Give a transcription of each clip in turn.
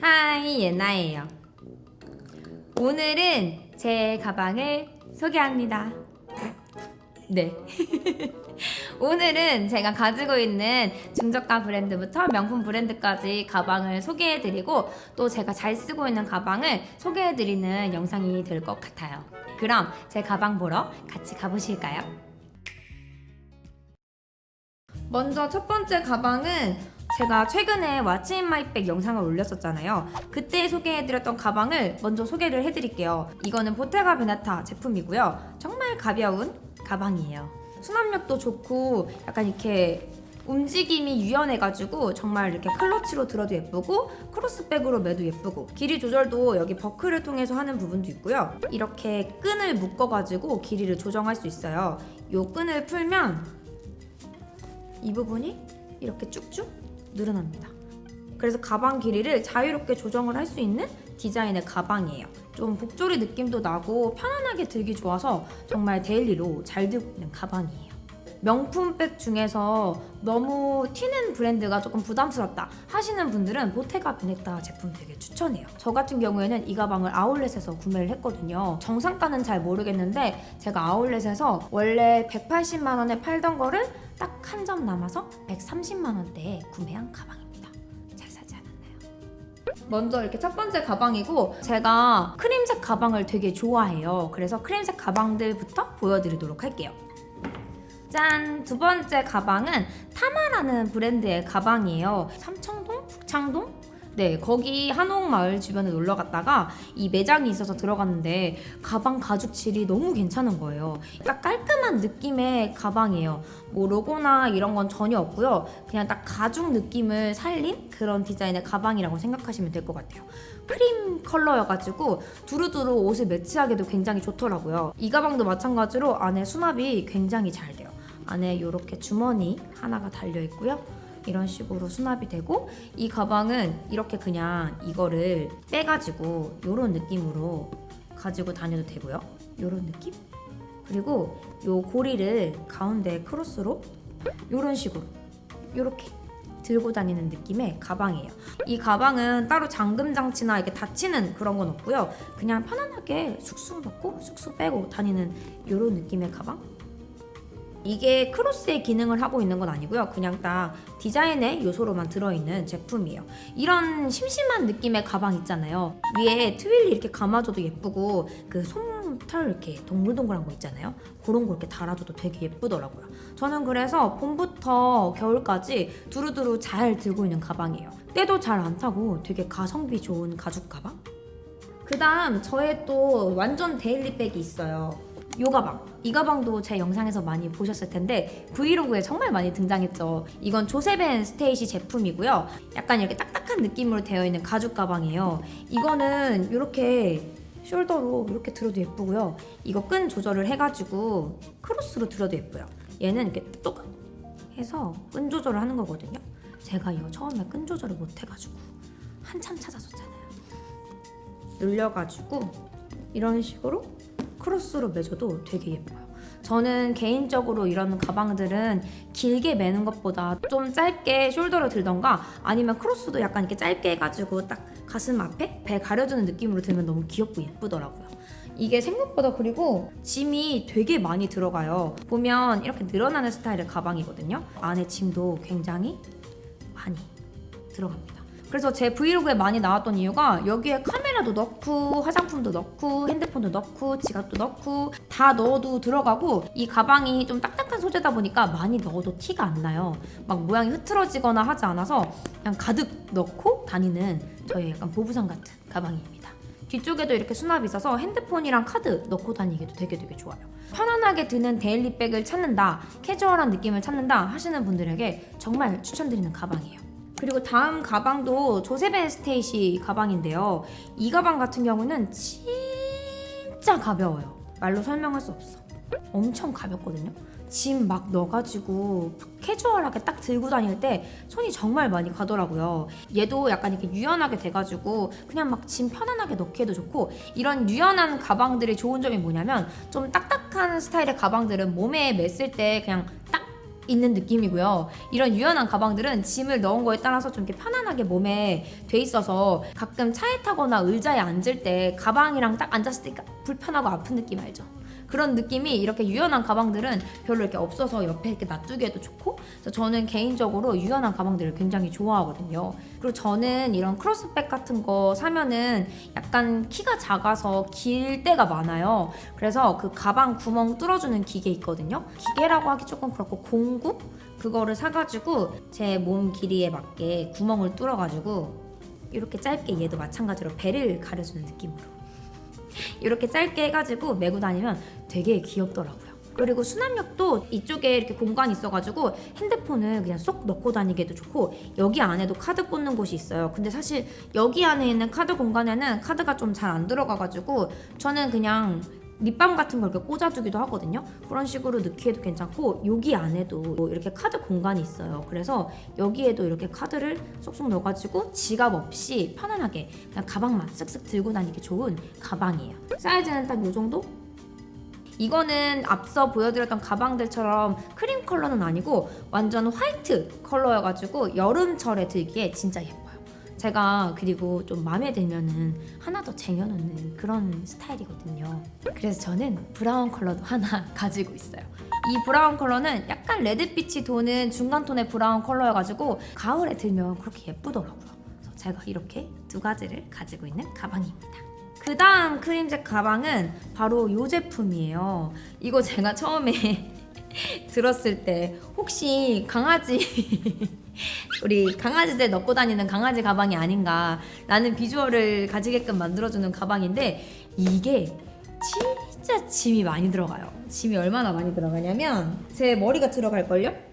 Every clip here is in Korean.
하이 예나예요. 오늘은 제 가방을 소개합니다. 네. 오늘은 제가 가지고 있는 중저가 브랜드부터 명품 브랜드까지 가방을 소개해드리고 또 제가 잘 쓰고 있는 가방을 소개해드리는 영상이 될 것 같아요. 그럼 제 가방 보러 같이 가보실까요? 먼저 첫 번째 가방은 제가 최근에 왓츠 인 마이백 영상을 올렸었잖아요. 그때 소개해드렸던 가방을 먼저 소개를 해드릴게요. 이거는 보테가 베나타 제품이고요. 정말 가벼운 가방이에요. 수납력도 좋고 약간 이렇게 움직임이 유연해가지고 정말 이렇게 클러치로 들어도 예쁘고 크로스백으로 매도 예쁘고 길이 조절도 여기 버클을 통해서 하는 부분도 있고요. 이렇게 끈을 묶어가지고 길이를 조정할 수 있어요. 이 끈을 풀면 이 부분이 이렇게 쭉쭉 늘어납니다. 그래서 가방 길이를 자유롭게 조정을 할 수 있는 디자인의 가방이에요. 좀 복조리 느낌도 나고 편안하게 들기 좋아서 정말 데일리로 잘 들고 있는 가방이에요. 명품백 중에서 너무 튀는 브랜드가 조금 부담스럽다 하시는 분들은 보테가 베네타 제품 되게 추천해요. 저 같은 경우에는 이 가방을 아울렛에서 구매를 했거든요. 정상가는 잘 모르겠는데 제가 아울렛에서 원래 180만 원에 팔던 거를 딱 한 점 남아서 130만 원대에 구매한 가방입니다. 잘 사지 않았나요? 먼저 이렇게 첫 번째 가방이고 제가 크림색 가방을 되게 좋아해요. 그래서 크림색 가방들부터 보여드리도록 할게요. 짠! 두 번째 가방은 타마라는 브랜드의 가방이에요. 삼청동? 북창동? 네, 거기 한옥마을 주변에 놀러 갔다가 이 매장이 있어서 들어갔는데 가방 가죽 질이 너무 괜찮은 거예요. 딱 깔끔한 느낌의 가방이에요. 뭐 로고나 이런 건 전혀 없고요. 그냥 딱 가죽 느낌을 살린 그런 디자인의 가방이라고 생각하시면 될 것 같아요. 크림 컬러여가지고 두루두루 옷을 매치하기도 굉장히 좋더라고요. 이 가방도 마찬가지로 안에 수납이 굉장히 잘 돼요. 안에 이렇게 주머니 하나가 달려 있고요. 이런 식으로 수납이 되고 이 가방은 이렇게 그냥 이거를 빼가지고 이런 느낌으로 가지고 다녀도 되고요. 이런 느낌? 그리고 요 고리를 가운데 크로스로 이런 식으로 이렇게 들고 다니는 느낌의 가방이에요. 이 가방은 따로 잠금 장치나 이렇게 닫히는 그런 건 없고요. 그냥 편안하게 쑥쑥 넣고 쑥쑥 빼고 다니는 이런 느낌의 가방. 이게 크로스의 기능을 하고 있는 건 아니고요. 그냥 딱 디자인의 요소로만 들어있는 제품이에요. 이런 심심한 느낌의 가방 있잖아요. 위에 트윌리 이렇게 감아줘도 예쁘고 그 솜털 이렇게 동글동글한 거 있잖아요. 그런 거 이렇게 달아줘도 되게 예쁘더라고요. 저는 그래서 봄부터 겨울까지 두루두루 잘 들고 있는 가방이에요. 때도 잘 안 타고 되게 가성비 좋은 가죽 가방? 그 다음 저의 또 완전 데일리백이 있어요. 요 가방. 이 가방도 제 영상에서 많이 보셨을 텐데 브이로그에 정말 많이 등장했죠. 이건 조세벤 스테이시 제품이고요. 약간 이렇게 딱딱한 느낌으로 되어 있는 가죽 가방이에요. 이거는 이렇게 숄더로 이렇게 들어도 예쁘고요. 이거 끈 조절을 해가지고 크로스로 들어도 예뻐요. 얘는 이렇게 똑 해서 끈 조절을 하는 거거든요. 제가 이거 처음에 끈 조절을 못 해가지고 한참 찾아줬잖아요. 늘려가지고 이런 식으로 크로스로 매줘도 되게 예뻐요. 저는 개인적으로 이런 가방들은 길게 매는 것보다 좀 짧게 숄더로 들던가 아니면 크로스도 약간 이렇게 짧게 해가지고 딱 가슴 앞에 배 가려주는 느낌으로 들면 너무 귀엽고 예쁘더라고요. 이게 생각보다 그리고 짐이 되게 많이 들어가요. 보면 이렇게 늘어나는 스타일의 가방이거든요. 안에 짐도 굉장히 많이 들어갑니다. 그래서 제 브이로그에 많이 나왔던 이유가 여기에 카메라 도 넣고 화장품도 넣고 핸드폰도 넣고 지갑도 넣고 다 넣어도 들어가고 이 가방이 좀 딱딱한 소재다 보니까 많이 넣어도 티가 안 나요. 막 모양이 흐트러지거나 하지 않아서 그냥 가득 넣고 다니는 저의 약간 보부상 같은 가방입니다. 뒤쪽에도 이렇게 수납이 있어서 핸드폰이랑 카드 넣고 다니기도 되게 되게 좋아요. 편안하게 드는 데일리백을 찾는다, 캐주얼한 느낌을 찾는다 하시는 분들에게 정말 추천드리는 가방이에요. 그리고 다음 가방도 조세벤 스테이시 가방인데요. 이 가방 같은 경우는 진짜 가벼워요. 말로 설명할 수 없어. 엄청 가볍거든요. 짐 막 넣어가지고 캐주얼하게 딱 들고 다닐 때 손이 정말 많이 가더라고요. 얘도 약간 이렇게 유연하게 돼가지고 그냥 막 짐 편안하게 넣기에도 좋고 이런 유연한 가방들의 좋은 점이 뭐냐면 좀 딱딱한 스타일의 가방들은 몸에 맸을 때 그냥 딱 있는 느낌이고요. 이런 유연한 가방들은 짐을 넣은 거에 따라서 좀 이렇게 편안하게 몸에 돼 있어서 가끔 차에 타거나 의자에 앉을 때 가방이랑 딱 앉았을 때 불편하고 아픈 느낌 알죠? 그런 느낌이 이렇게 유연한 가방들은 별로 이렇게 없어서 옆에 이렇게 놔두기에도 좋고 그래서 저는 개인적으로 유연한 가방들을 굉장히 좋아하거든요. 그리고 저는 이런 크로스백 같은 거 사면은 약간 키가 작아서 길 때가 많아요. 그래서 그 가방 구멍 뚫어주는 기계 있거든요. 기계라고 하기 조금 그렇고 공구 그거를 사가지고 제 몸 길이에 맞게 구멍을 뚫어가지고 이렇게 짧게 얘도 마찬가지로 배를 가려주는 느낌으로 이렇게 짧게 해가지고 메고 다니면 되게 귀엽더라고요. 그리고 수납력도 이쪽에 이렇게 공간이 있어가지고 핸드폰을 그냥 쏙 넣고 다니기도 좋고 여기 안에도 카드 꽂는 곳이 있어요. 근데 사실 여기 안에 있는 카드 공간에는 카드가 좀 잘 안 들어가가지고 저는 그냥 립밤 같은 걸 이렇게 꽂아두기도 하거든요. 그런 식으로 넣기에도 괜찮고 여기 안에도 이렇게 카드 공간이 있어요. 그래서 여기에도 이렇게 카드를 쏙쏙 넣어가지고 지갑 없이 편안하게 그냥 가방만 쓱쓱 들고 다니기 좋은 가방이에요. 사이즈는 딱 이 정도? 이거는 앞서 보여드렸던 가방들처럼 크림 컬러는 아니고 완전 화이트 컬러여가지고 여름철에 들기에 진짜 예뻐요. 제가 그리고 좀 마음에 들면은 하나 더 쟁여놓는 그런 스타일이거든요. 그래서 저는 브라운 컬러도 하나 가지고 있어요. 이 브라운 컬러는 약간 레드빛이 도는 중간 톤의 브라운 컬러여가지고 가을에 들면 그렇게 예쁘더라고요. 그래서 제가 이렇게 두 가지를 가지고 있는 가방입니다. 그 다음 크림색 가방은 바로 이 제품이에요. 이거 제가 처음에 들었을 때 혹시 강아지 우리 강아지들 넣고 다니는 강아지 가방이 아닌가 라는 비주얼을 가지게끔 만들어주는 가방인데 이게 진짜 짐이 많이 들어가요. 짐이 얼마나 많이 들어가냐면 제 머리가 들어갈걸요?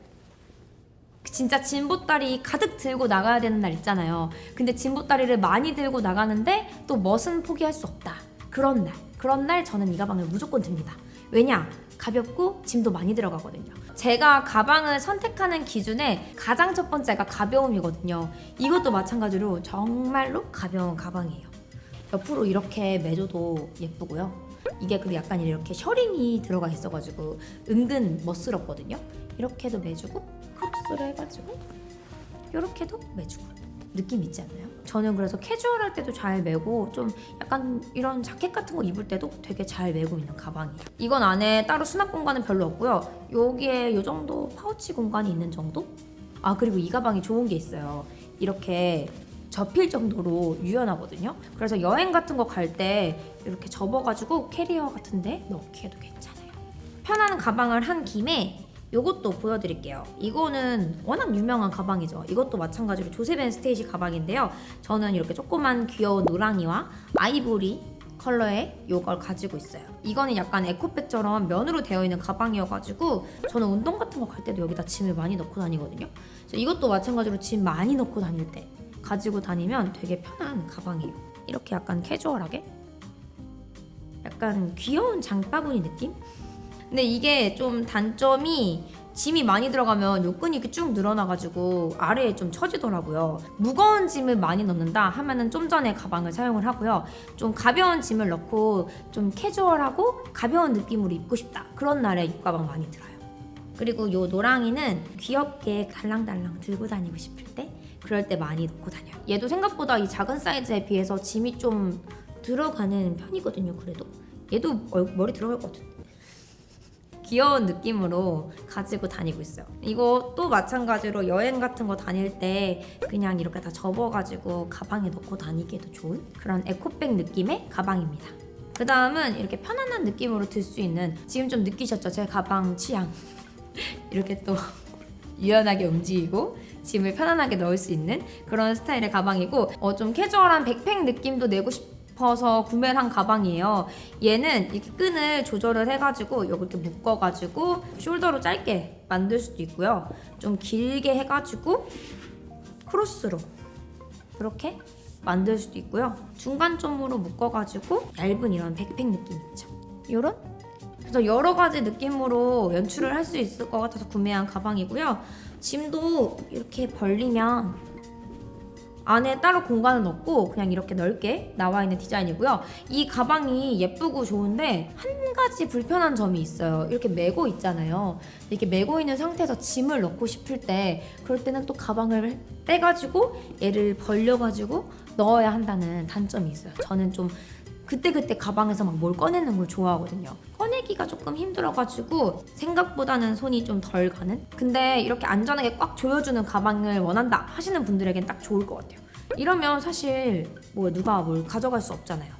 진짜 짐보따리 가득 들고 나가야 되는 날 있잖아요. 근데 짐보따리를 많이 들고 나가는데 또 멋은 포기할 수 없다. 그런 날, 그런 날 저는 이 가방을 무조건 듭니다. 왜냐? 가볍고 짐도 많이 들어가거든요. 제가 가방을 선택하는 기준에 가장 첫 번째가 가벼움이거든요. 이것도 마찬가지로 정말로 가벼운 가방이에요. 옆으로 이렇게 매줘도 예쁘고요. 이게 그리고 약간 이렇게 셔링이 들어가 있어가지고 은근 멋스럽거든요. 이렇게도 매주고 크로스를 해가지고 이렇게도 매주고 느낌 있지 않나요? 저는 그래서 캐주얼할 때도 잘 매고 좀 약간 이런 자켓 같은 거 입을 때도 되게 잘 매고 있는 가방이에요. 이건 안에 따로 수납 공간은 별로 없고요. 여기에 이 정도 파우치 공간이 있는 정도? 아 그리고 이 가방이 좋은 게 있어요. 이렇게 접힐 정도로 유연하거든요. 그래서 여행 같은 거 갈 때 이렇게 접어가지고 캐리어 같은데 넣기에도 괜찮아요. 편한 가방을 한 김에 이것도 보여드릴게요. 이거는 워낙 유명한 가방이죠. 이것도 마찬가지로 조세벤 스테이시 가방인데요. 저는 이렇게 조그만 귀여운 노랑이와 아이보리 컬러의 이걸 가지고 있어요. 이거는 약간 에코백처럼 면으로 되어 있는 가방이어가지고 저는 운동 같은 거 갈 때도 여기다 짐을 많이 넣고 다니거든요. 그래서 이것도 마찬가지로 짐 많이 넣고 다닐 때 가지고 다니면 되게 편한 가방이에요. 이렇게 약간 캐주얼하게 약간 귀여운 장바구니 느낌? 근데 이게 좀 단점이 짐이 많이 들어가면 요끈이 이렇게 쭉 늘어나가지고 아래에 좀 처지더라고요. 무거운 짐을 많이 넣는다 하면은 좀 전에 가방을 사용을 하고요. 좀 가벼운 짐을 넣고 좀 캐주얼하고 가벼운 느낌으로 입고 싶다. 그런 날에 이 가방 많이 들어요. 그리고 요 노랑이는 귀엽게 달랑달랑 들고 다니고 싶을 때 그럴 때 많이 넣고 다녀요. 얘도 생각보다 이 작은 사이즈에 비해서 짐이 좀 들어가는 편이거든요. 그래도 얘도 얼- 머리 들어갈 것 같은데. 귀여운 느낌으로 가지고 다니고 있어요. 이것도 마찬가지로 여행 같은 거 다닐 때 그냥 이렇게 다 접어가지고 가방에 넣고 다니기에도 좋은 그런 에코백 느낌의 가방입니다. 그 다음은 이렇게 편안한 느낌으로 들 수 있는 지금 좀 느끼셨죠? 제 가방 취향. 이렇게 또 유연하게 움직이고 짐을 편안하게 넣을 수 있는 그런 스타일의 가방이고 어, 좀 캐주얼한 백팩 느낌도 내고 싶 어서 구매를 한 가방이에요. 얘는 이렇게 끈을 조절을 해가지고 이렇게 묶어가지고 숄더로 짧게 만들 수도 있고요. 좀 길게 해가지고 크로스로 이렇게 만들 수도 있고요. 중간점으로 묶어가지고 얇은 이런 백팩 느낌 있죠. 이런 그래서 여러 가지 느낌으로 연출을 할 수 있을 것 같아서 구매한 가방이고요. 짐도 이렇게 벌리면 안에 따로 공간은 없고 그냥 이렇게 넓게 나와 있는 디자인이고요. 이 가방이 예쁘고 좋은데 한 가지 불편한 점이 있어요. 이렇게 메고 있잖아요. 이렇게 메고 있는 상태에서 짐을 넣고 싶을 때 그럴 때는 또 가방을 떼가지고 얘를 벌려가지고 넣어야 한다는 단점이 있어요. 저는 좀 그때그때 가방에서 막 뭘 꺼내는 걸 좋아하거든요. 꺼내기가 조금 힘들어가지고 생각보다는 손이 좀 덜 가는? 근데 이렇게 안전하게 꽉 조여주는 가방을 원한다 하시는 분들에겐 딱 좋을 것 같아요. 이러면 사실 뭐 누가 뭘 가져갈 수 없잖아요.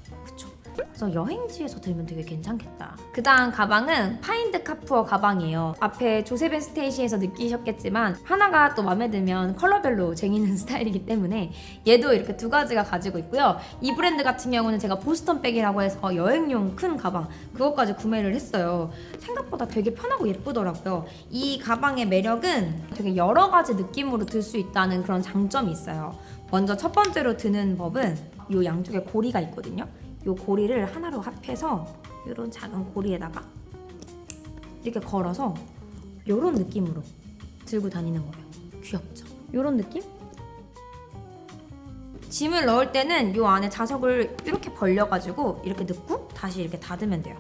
그래서 여행지에서 들면 되게 괜찮겠다. 그 다음 가방은 파인드 카푸어 가방이에요. 앞에 조세벤 스테이시에서 느끼셨겠지만 하나가 또 마음에 들면 컬러별로 쟁이는 스타일이기 때문에 얘도 이렇게 두 가지가 가지고 있고요. 이 브랜드 같은 경우는 제가 보스턴 백이라고 해서 여행용 큰 가방 그것까지 구매를 했어요. 생각보다 되게 편하고 예쁘더라고요. 이 가방의 매력은 되게 여러 가지 느낌으로 들 수 있다는 그런 장점이 있어요. 먼저 첫 번째로 드는 법은 이 양쪽에 고리가 있거든요. 이 고리를 하나로 합해서 이런 작은 고리에다가 이렇게 걸어서 이런 느낌으로 들고 다니는 거예요. 귀엽죠? 이런 느낌? 짐을 넣을 때는 이 안에 자석을 이렇게 벌려가지고 이렇게 넣고 다시 이렇게 닫으면 돼요.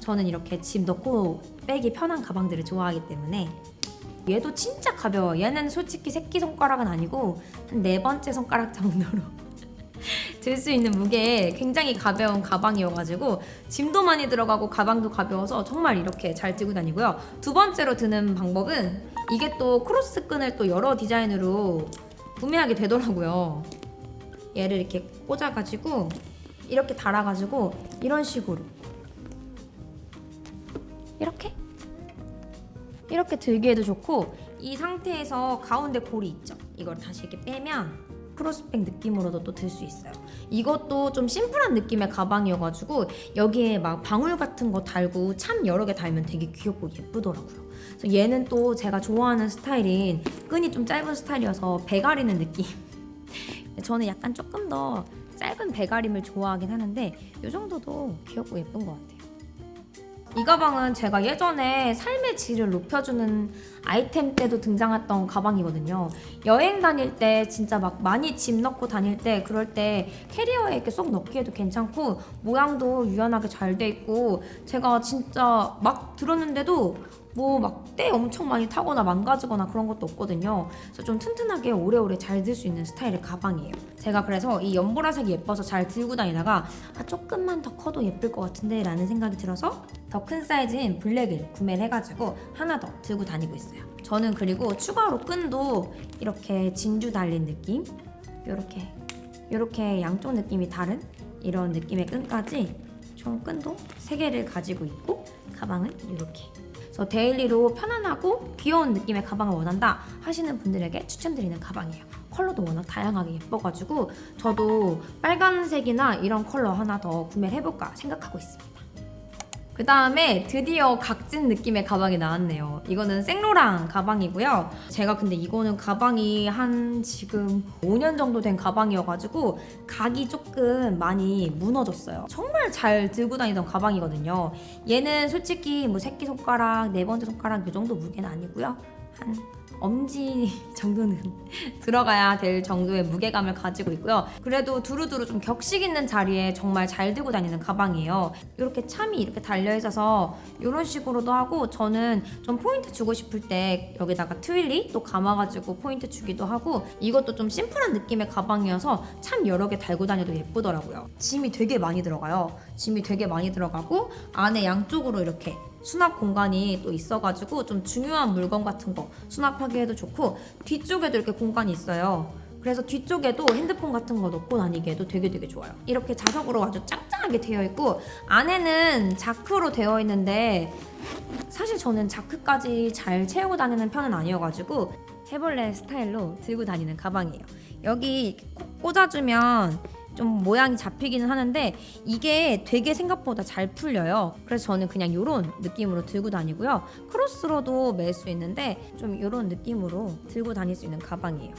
저는 이렇게 짐 넣고 빼기 편한 가방들을 좋아하기 때문에 얘도 진짜 가벼워. 얘는 솔직히 새끼 손가락은 아니고 한 네 번째 손가락 정도로 들 수 있는 무게에 굉장히 가벼운 가방이어가지고 짐도 많이 들어가고 가방도 가벼워서 정말 이렇게 잘 들고 다니고요. 두 번째로 드는 방법은 이게 또 크로스 끈을 또 여러 디자인으로 구매하게 되더라고요. 얘를 이렇게 꽂아가지고 이렇게 달아가지고 이런 식으로 이렇게 이렇게 들기에도 좋고 이 상태에서 가운데 고리 있죠? 이걸 다시 이렇게 빼면 크로스백 느낌으로도 또 들 수 있어요. 이것도 좀 심플한 느낌의 가방이어가지고 여기에 막 방울 같은 거 달고 참 여러 개 달면 되게 귀엽고 예쁘더라고요. 그래서 얘는 또 제가 좋아하는 스타일인 끈이 좀 짧은 스타일이어서 배 가리는 느낌. 저는 약간 조금 더 짧은 배가림을 좋아하긴 하는데 이 정도도 귀엽고 예쁜 것 같아요. 이 가방은 제가 예전에 삶의 질을 높여주는 아이템 때도 등장했던 가방이거든요. 여행 다닐 때 진짜 막 많이 짐 넣고 다닐 때 그럴 때 캐리어에 이렇게 쏙 넣기에도 괜찮고 모양도 유연하게 잘 돼 있고 제가 진짜 막 들었는데도 뭐 막 때 엄청 많이 타거나 망가지거나 그런 것도 없거든요. 그래서 좀 튼튼하게 오래오래 잘 들 수 있는 스타일의 가방이에요. 제가 그래서 이 연보라색이 예뻐서 잘 들고 다니다가 아 조금만 더 커도 예쁠 것 같은데 라는 생각이 들어서 더 큰 사이즈인 블랙을 구매를 해가지고 하나 더 들고 다니고 있어요. 저는 그리고 추가로 끈도 이렇게 진주 달린 느낌 이렇게 이렇게 양쪽 느낌이 다른 이런 느낌의 끈까지 총 끈도 3개를 가지고 있고 가방은 이렇게 그래서 데일리로 편안하고 귀여운 느낌의 가방을 원한다 하시는 분들에게 추천드리는 가방이에요. 컬러도 워낙 다양하게 예뻐가지고 저도 빨간색이나 이런 컬러 하나 더 구매를 해볼까 생각하고 있습니다. 그 다음에 드디어 각진 느낌의 가방이 나왔네요. 이거는 생로랑 가방이고요. 제가 근데 이거는 가방이 한 지금 5년 정도 된 가방이어가지고 각이 조금 많이 무너졌어요. 정말 잘 들고 다니던 가방이거든요. 얘는 솔직히 뭐 새끼손가락, 네 번째 손가락 이 정도 무게는 아니고요. 한 엄지 정도는 들어가야 될 정도의 무게감을 가지고 있고요. 그래도 두루두루 좀 격식 있는 자리에 정말 잘 들고 다니는 가방이에요. 이렇게 참이 이렇게 달려 있어서 이런 식으로도 하고 저는 좀 포인트 주고 싶을 때 여기다가 트윌리 또 감아가지고 포인트 주기도 하고 이것도 좀 심플한 느낌의 가방이어서 참 여러 개 달고 다녀도 예쁘더라고요. 짐이 되게 많이 들어가요. 짐이 되게 많이 들어가고 안에 양쪽으로 이렇게 수납 공간이 또 있어가지고 좀 중요한 물건 같은 거 수납하기에도 좋고 뒤쪽에도 이렇게 공간이 있어요. 그래서 뒤쪽에도 핸드폰 같은 거 넣고 다니기에도 되게 되게 좋아요. 이렇게 자석으로 아주 짱짱하게 되어 있고 안에는 자크로 되어 있는데 사실 저는 자크까지 잘 채우고 다니는 편은 아니어가지고 해벌레 스타일로 들고 다니는 가방이에요. 여기 꽂아주면 좀 모양이 잡히기는 하는데 이게 되게 생각보다 잘 풀려요. 그래서 저는 그냥 이런 느낌으로 들고 다니고요. 크로스로도 멜 수 있는데 좀 이런 느낌으로 들고 다닐 수 있는 가방이에요.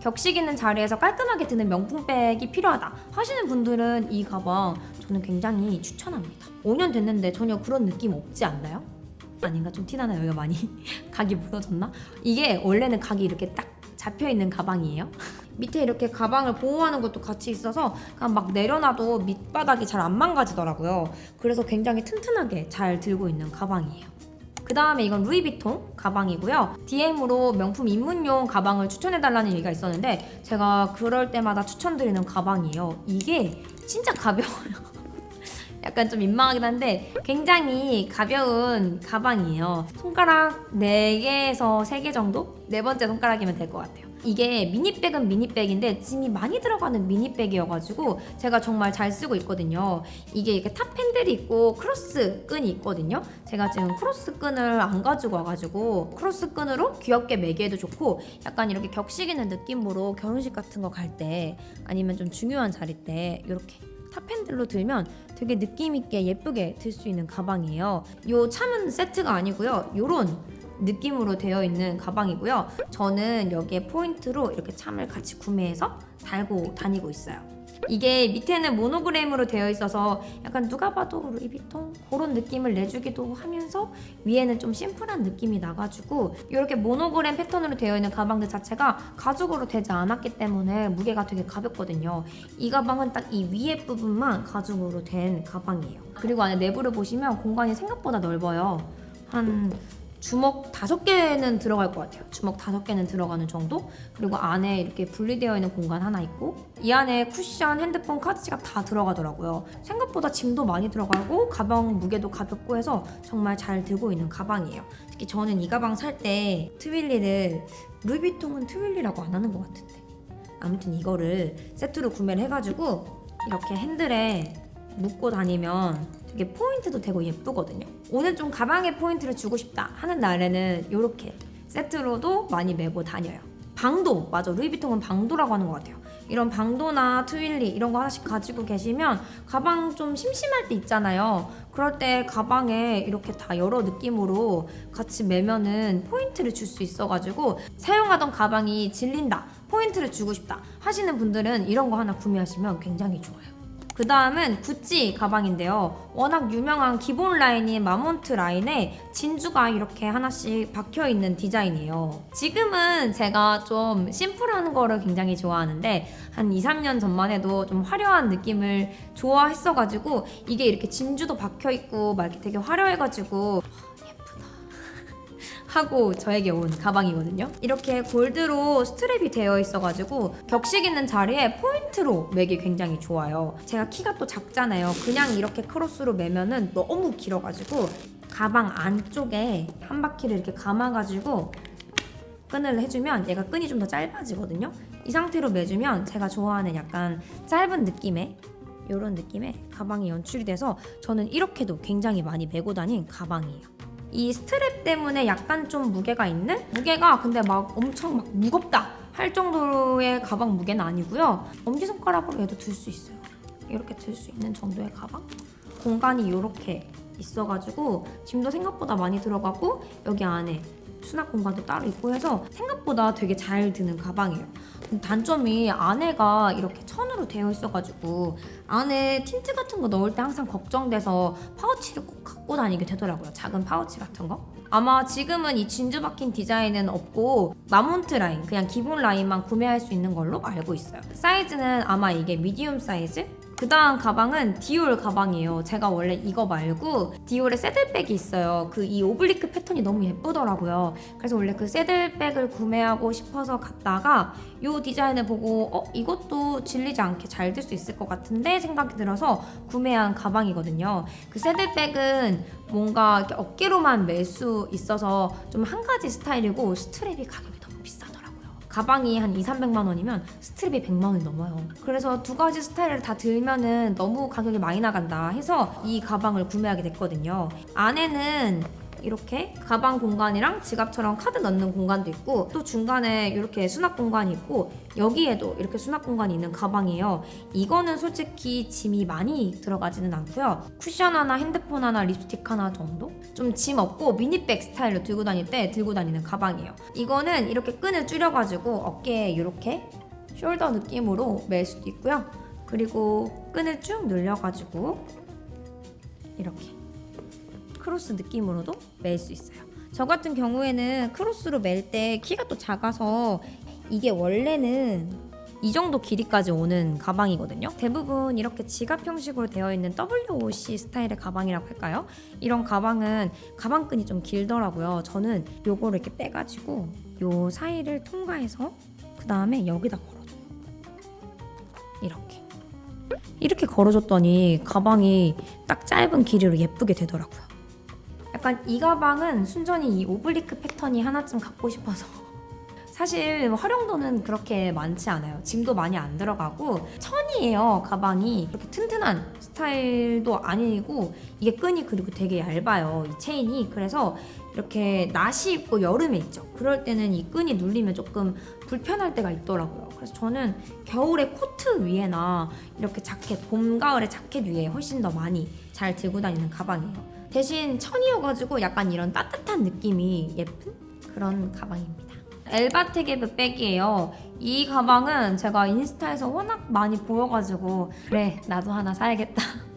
격식 있는 자리에서 깔끔하게 드는 명품백이 필요하다 하시는 분들은 이 가방 저는 굉장히 추천합니다. 5년 됐는데 전혀 그런 느낌 없지 않나요? 아닌가 좀 티나나요? 여기가 많이 각이 무너졌나? 이게 원래는 각이 이렇게 딱 잡혀 있는 가방이에요. 밑에 이렇게 가방을 보호하는 것도 같이 있어서 그냥 막 내려놔도 밑바닥이 잘 안 망가지더라고요. 그래서 굉장히 튼튼하게 잘 들고 있는 가방이에요. 그 다음에 이건 루이비통 가방이고요. DM으로 명품 입문용 가방을 추천해달라는 얘기가 있었는데 제가 그럴 때마다 추천드리는 가방이에요. 이게 진짜 가벼워요. 약간 좀 민망하긴 한데 굉장히 가벼운 가방이에요. 손가락 4개에서 3개 정도? 네 번째 손가락이면 될 것 같아요. 이게 미니백은 미니백인데 짐이 많이 들어가는 미니백이어가지고 제가 정말 잘 쓰고 있거든요. 이게 이렇게 탑 핸들이 있고 크로스 끈이 있거든요. 제가 지금 크로스 끈을 안 가지고 와가지고 크로스 끈으로 귀엽게 매기에도 좋고 약간 이렇게 격식 있는 느낌으로 결혼식 같은 거 갈 때 아니면 좀 중요한 자리 때 이렇게 탑 핸들로 들면 되게 느낌 있게 예쁘게 들 수 있는 가방이에요. 요 참은 세트가 아니고요. 요런 느낌으로 되어 있는 가방이고요. 저는 여기에 포인트로 이렇게 참을 같이 구매해서 달고 다니고 있어요. 이게 밑에는 모노그램으로 되어 있어서 약간 누가 봐도 루이비통 그런 느낌을 내주기도 하면서 위에는 좀 심플한 느낌이 나가지고 이렇게 모노그램 패턴으로 되어 있는 가방들 자체가 가죽으로 되지 않았기 때문에 무게가 되게 가볍거든요. 이 가방은 딱 이 위에 부분만 가죽으로 된 가방이에요. 그리고 안에 내부를 보시면 공간이 생각보다 넓어요. 한 주먹 다섯 개는 들어갈 것 같아요. 주먹 다섯 개는 들어가는 정도. 그리고 안에 이렇게 분리되어 있는 공간 하나 있고 이 안에 쿠션, 핸드폰, 카드 지갑 다 들어가더라고요. 생각보다 짐도 많이 들어가고 가방 무게도 가볍고 해서 정말 잘 들고 있는 가방이에요. 특히 저는 이 가방 살 때 트윌리를 루이비통은 트윌리라고 안 하는 것 같은데 아무튼 이거를 세트로 구매를 해가지고 이렇게 핸들에 묶고 다니면 되게 포인트도 되고 예쁘거든요. 오늘 좀 가방에 포인트를 주고 싶다 하는 날에는 이렇게 세트로도 많이 메고 다녀요. 방도 맞아 루이비통은 방도라고 하는 것 같아요. 이런 방도나 트윌리 이런 거 하나씩 가지고 계시면 가방 좀 심심할 때 있잖아요. 그럴 때 가방에 이렇게 다 여러 느낌으로 같이 매면은 포인트를 줄 수 있어가지고 사용하던 가방이 질린다 포인트를 주고 싶다 하시는 분들은 이런 거 하나 구매하시면 굉장히 좋아요. 그 다음은 구찌 가방인데요. 워낙 유명한 기본 라인인 마몬트 라인에 진주가 이렇게 하나씩 박혀 있는 디자인이에요. 지금은 제가 좀 심플한 거를 굉장히 좋아하는데 한 2, 3년 전만 해도 좀 화려한 느낌을 좋아했어가지고 이게 이렇게 진주도 박혀 있고 막 이렇게 되게 화려해가지고 하고 저에게 온 가방이거든요. 이렇게 골드로 스트랩이 되어 있어가지고 격식 있는 자리에 포인트로 매기 굉장히 좋아요. 제가 키가 또 작잖아요. 그냥 이렇게 크로스로 매면은 너무 길어가지고 가방 안쪽에 한 바퀴를 이렇게 감아가지고 끈을 해주면 얘가 끈이 좀 더 짧아지거든요. 이 상태로 매주면 제가 좋아하는 약간 짧은 느낌의 이런 느낌의 가방이 연출이 돼서 저는 이렇게도 굉장히 많이 메고 다닌 가방이에요. 이 스트랩 때문에 약간 좀 무게가 있는? 무게가 근데 막 엄청 막 무겁다 할 정도의 가방 무게는 아니고요. 엄지손가락으로 얘도 들 수 있어요. 이렇게 들 수 있는 정도의 가방? 공간이 이렇게 있어가지고 짐도 생각보다 많이 들어가고 여기 안에 수납 공간도 따로 있고 해서 생각보다 되게 잘 드는 가방이에요. 단점이 안에가 이렇게 천으로 되어 있어가지고 안에 틴트 같은 거 넣을 때 항상 걱정돼서 파우치를 꼭 갖고 다니게 되더라고요. 작은 파우치 같은 거. 아마 지금은 이 진주 박힌 디자인은 없고 마몬트 라인 그냥 기본 라인만 구매할 수 있는 걸로 알고 있어요. 사이즈는 아마 이게 미디움 사이즈? 그 다음 가방은 디올 가방이에요. 제가 원래 이거 말고 디올의 새들백이 있어요. 그 이 오블리크 패턴이 너무 예쁘더라고요. 그래서 원래 그 새들백을 구매하고 싶어서 갔다가 이 디자인을 보고 어 이것도 질리지 않게 잘 들 수 있을 것 같은데 생각이 들어서 구매한 가방이거든요. 그 새들백은 뭔가 어깨로만 멜 수 있어서 좀 한 가지 스타일이고 스트랩이 가격이. 가방이 한 2, 300만 원이면 스트랩이 100만 원이 넘어요. 그래서 두 가지 스타일을 다 들면은 너무 가격이 많이 나간다 해서 이 가방을 구매하게 됐거든요. 안에는 이렇게 가방 공간이랑 지갑처럼 카드 넣는 공간도 있고 또 중간에 이렇게 수납 공간이 있고 여기에도 이렇게 수납 공간이 있는 가방이에요. 이거는 솔직히 짐이 많이 들어가지는 않고요. 쿠션 하나, 핸드폰 하나, 립스틱 하나 정도? 좀 짐 없고 미니백 스타일로 들고 다닐 때 들고 다니는 가방이에요. 이거는 이렇게 끈을 줄여가지고 어깨에 이렇게 숄더 느낌으로 멜 수도 있고요. 그리고 끈을 쭉 늘려가지고 이렇게 크로스 느낌으로도 멜 수 있어요. 저 같은 경우에는 크로스로 멜 때 키가 또 작아서 이게 원래는 이 정도 길이까지 오는 가방이거든요. 대부분 이렇게 지갑 형식으로 되어 있는 WOC 스타일의 가방이라고 할까요? 이런 가방은 가방끈이 좀 길더라고요. 저는 요거를 이렇게 빼가지고 요 사이를 통과해서 그 다음에 여기다 걸어줘요. 이렇게. 이렇게 걸어줬더니 가방이 딱 짧은 길이로 예쁘게 되더라고요. 약간 이 가방은 순전히 이 오블리크 패턴이 하나쯤 갖고 싶어서 사실 활용도는 그렇게 많지 않아요. 짐도 많이 안 들어가고 천이에요 가방이 그렇게 튼튼한 스타일도 아니고 이게 끈이 그리고 되게 얇아요 이 체인이 그래서 이렇게 낮이 있고 여름에 있죠. 그럴 때는 이 끈이 눌리면 조금 불편할 때가 있더라고요. 그래서 저는 겨울에 코트 위에나 이렇게 자켓 봄 가을에 자켓 위에 훨씬 더 많이 잘 들고 다니는 가방이에요. 대신 천이어가지고 약간 이런 따뜻한 느낌이 예쁜 그런 가방입니다. 엘바테게브 백이에요. 이 가방은 제가 인스타에서 워낙 많이 보여가지고 그래 나도 하나 사야겠다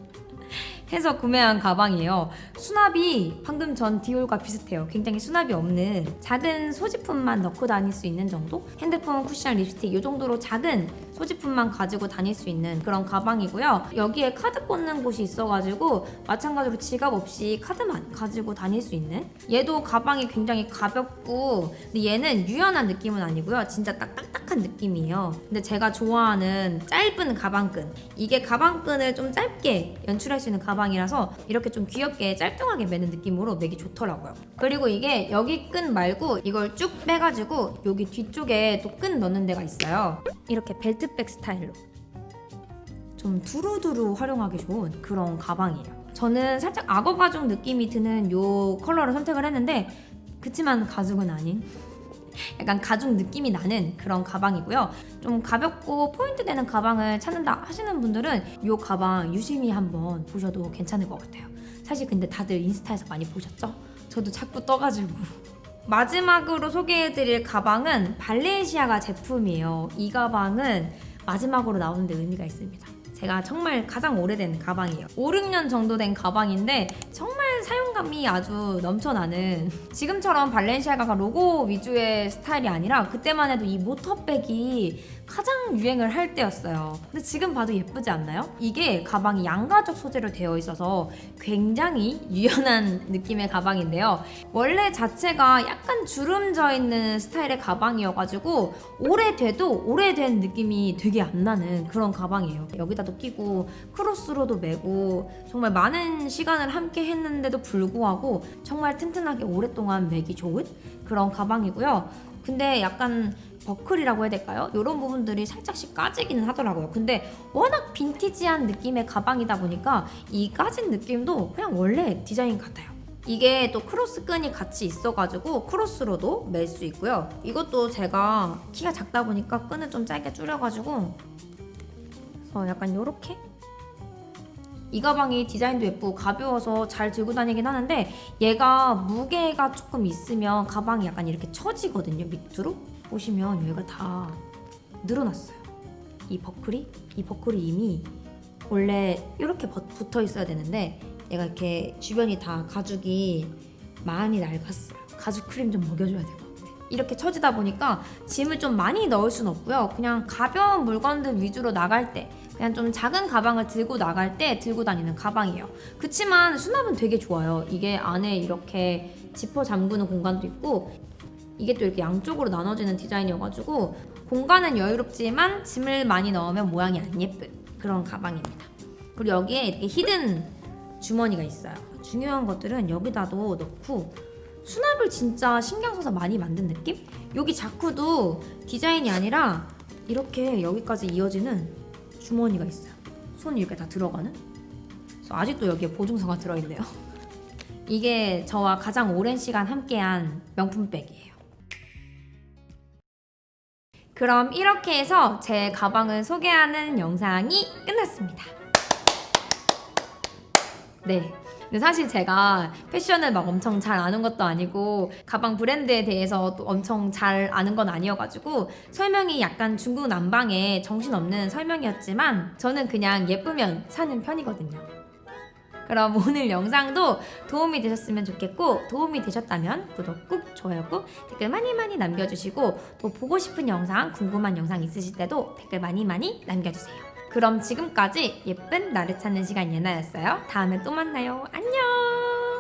해서 구매한 가방이에요. 수납이 방금 전 디올과 비슷해요. 굉장히 수납이 없는 작은 소지품만 넣고 다닐 수 있는 정도? 핸드폰, 쿠션, 립스틱 이 정도로 작은 소지품만 가지고 다닐 수 있는 그런 가방이고요. 여기에 카드 꽂는 곳이 있어가지고 마찬가지로 지갑 없이 카드만 가지고 다닐 수 있는 얘도 가방이 굉장히 가볍고 근데 얘는 유연한 느낌은 아니고요. 진짜 딱딱 딱한 느낌이에요. 근데 제가 좋아하는 짧은 가방끈 이게 가방끈을 좀 짧게 연출할 수 있는 가방이라서 이렇게 좀 귀엽게 짤뚱하게 매는 느낌으로 매기 좋더라고요. 그리고 이게 여기 끈 말고 이걸 쭉 빼가지고 여기 뒤쪽에 또 끈 넣는 데가 있어요. 이렇게 벨트백 스타일로 좀 두루두루 활용하기 좋은 그런 가방이에요. 저는 살짝 악어 가죽 느낌이 드는 요 컬러를 선택을 했는데 그치만 가죽은 아닌 약간 가죽 느낌이 나는 그런 가방이고요. 좀 가볍고 포인트 되는 가방을 찾는다 하시는 분들은 이 가방 유심히 한번 보셔도 괜찮을 것 같아요. 사실 근데 다들 인스타에서 많이 보셨죠? 저도 자꾸 떠가지고. 마지막으로 소개해드릴 가방은 발렌시아가 제품이에요. 이 가방은 마지막으로 나오는데 의미가 있습니다. 제가 정말 가장 오래된 가방이에요. 5, 6년 정도 된 가방인데 정말 사용감이 아주 넘쳐나는 지금처럼 발렌시아가가 로고 위주의 스타일이 아니라 그때만 해도 이 모터백이 가장 유행을 할 때였어요. 근데 지금 봐도 예쁘지 않나요? 이게 가방이 양가죽 소재로 되어 있어서 굉장히 유연한 느낌의 가방인데요. 원래 자체가 약간 주름져 있는 스타일의 가방이어가지고 오래돼도 오래된 느낌이 되게 안 나는 그런 가방이에요. 여기다도 끼고 크로스로도 매고 정말 많은 시간을 함께 했는데도 불구하고 정말 튼튼하게 오랫동안 매기 좋은 그런 가방이고요. 근데 약간 버클이라고 해야 될까요? 이런 부분들이 살짝씩 까지기는 하더라고요. 근데 워낙 빈티지한 느낌의 가방이다 보니까 이 까진 느낌도 그냥 원래 디자인 같아요. 이게 또 크로스 끈이 같이 있어가지고 크로스로도 멜 수 있고요. 이것도 제가 키가 작다 보니까 끈을 좀 짧게 줄여가지고 그래서 약간 이렇게 이 가방이 디자인도 예쁘고 가벼워서 잘 들고 다니긴 하는데 얘가 무게가 조금 있으면 가방이 약간 이렇게 처지거든요 밑으로 보시면 여기가 다 늘어났어요. 이 버클이? 이 버클이 이미 원래 이렇게 버- 붙어 있어야 되는데 얘가 이렇게 주변이 다 가죽이 많이 낡았어요. 가죽 크림 좀 먹여줘야 될 것 같아. 이렇게 처지다 보니까 짐을 좀 많이 넣을 순 없고요. 그냥 가벼운 물건들 위주로 나갈 때 그냥 좀 작은 가방을 들고 나갈 때 들고 다니는 가방이에요. 그치만 수납은 되게 좋아요. 이게 안에 이렇게 지퍼 잠그는 공간도 있고 이게 또 이렇게 양쪽으로 나눠지는 디자인이어가지고 공간은 여유롭지만 짐을 많이 넣으면 모양이 안 예쁜 그런 가방입니다. 그리고 여기에 이렇게 히든 주머니가 있어요. 중요한 것들은 여기다도 넣고 수납을 진짜 신경 써서 많이 만든 느낌? 여기 자쿠도 디자인이 아니라 이렇게 여기까지 이어지는 주머니가 있어요. 손이 이렇게 다 들어가는? 그래서 아직도 여기에 보증서가 들어있네요. 이게 저와 가장 오랜 시간 함께한 명품백이에요. 그럼 이렇게 해서 제 가방을 소개하는 영상이 끝났습니다. 네. 근데 사실 제가 패션을 막 엄청 잘 아는 것도 아니고 가방 브랜드에 대해서 또 엄청 잘 아는 건 아니어가지고 설명이 약간 남방의 정신없는 설명이었지만 저는 그냥 예쁘면 사는 편이거든요. 그럼 오늘 영상도 도움이 되셨으면 좋겠고 도움이 되셨다면 구독 꾹 좋아요 꾹 댓글 많이 많이 남겨주시고 또 보고 싶은 영상 궁금한 영상 있으실 때도 댓글 많이 많이 남겨주세요. 그럼 지금까지 예쁜 나를 찾는 시간 예나였어요. 다음에 또 만나요. 안녕.